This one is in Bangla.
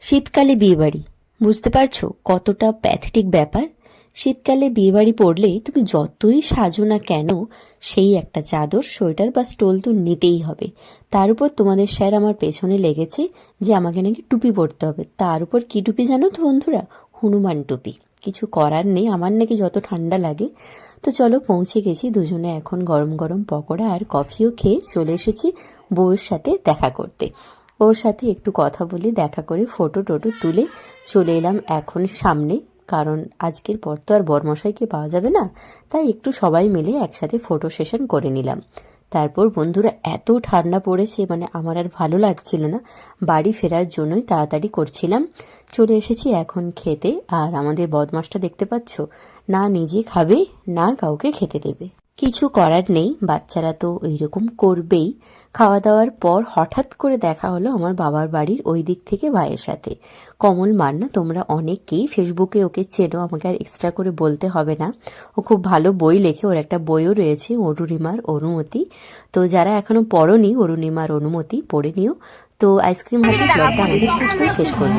শীতকালে বিয়েবাড়ি। বুঝতে পারছ কতটা প্যাথেটিক ব্যাপার? শীতকালে বিয়েবাড়ি পড়লে তুমি যতই সাজো না কেন, সেই একটা চাদর, সোয়েটার বা স্টোল তো নিতেই হবে। তার উপর তোমাদের স্যার আমার পেছনে লেগেছে যে আমাকে নাকি টুপি পরতে হবে। তার উপর কি টুপি জানো তো বন্ধুরা? হনুমান টুপি। কিছু করার নেই, আমার নাকি যত ঠান্ডা লাগে। তো চলো পৌঁছে গেছি, দুজনে এখন গরম গরম পকোড়া আর কফিও খেয়ে চলে এসেছি বউয়ের সাথে দেখা করতে। ওর সাথে একটু কথা বলে, দেখা করে ফটো টোটো তুলে চলে এলাম এখন সামনে। কারণ আজকের পর তো আর বরমশাইকে পাওয়া যাবে না, তাই একটু সবাই মিলে একসাথে ফটো সেশন করে নিলাম। তারপর বন্ধুরা এত ঠান্ডা পড়েছে মানে আমার আর ভালো লাগছিল না। বাড়ি ফেরার জন্যই তাড়াতাড়ি করছিলাম। চলে এসেছি এখন খেতে। আর আমাদের বদমাসটা দেখতে পাচ্ছ? না নিজে খাবে, না কাউকে খেতে দেবে। কিছু করার নেই বাচ্চারা তো এইরকম করবেই। খাওয়া দাওয়ার পর হঠাৎ করে দেখা হলো আমার বাবার বাড়ির ওই দিক থেকে ভাইয়ের সাথে। কমল মান্না তোমরা অনেকেই ফেসবুকে ওকে চেনো আমাকে আর এক্সট্রা করে বলতে হবে না। ও খুব ভালো বই লেখে ওর একটা বইও রয়েছে অরুণিমার অনুমতি। তো যারা এখনও পড়নি অরুণিমার অনুমতি পড়ে নিও। তো আইসক্রিম হাতে ব্লগটা আমাদের পুচকু শেষ করব।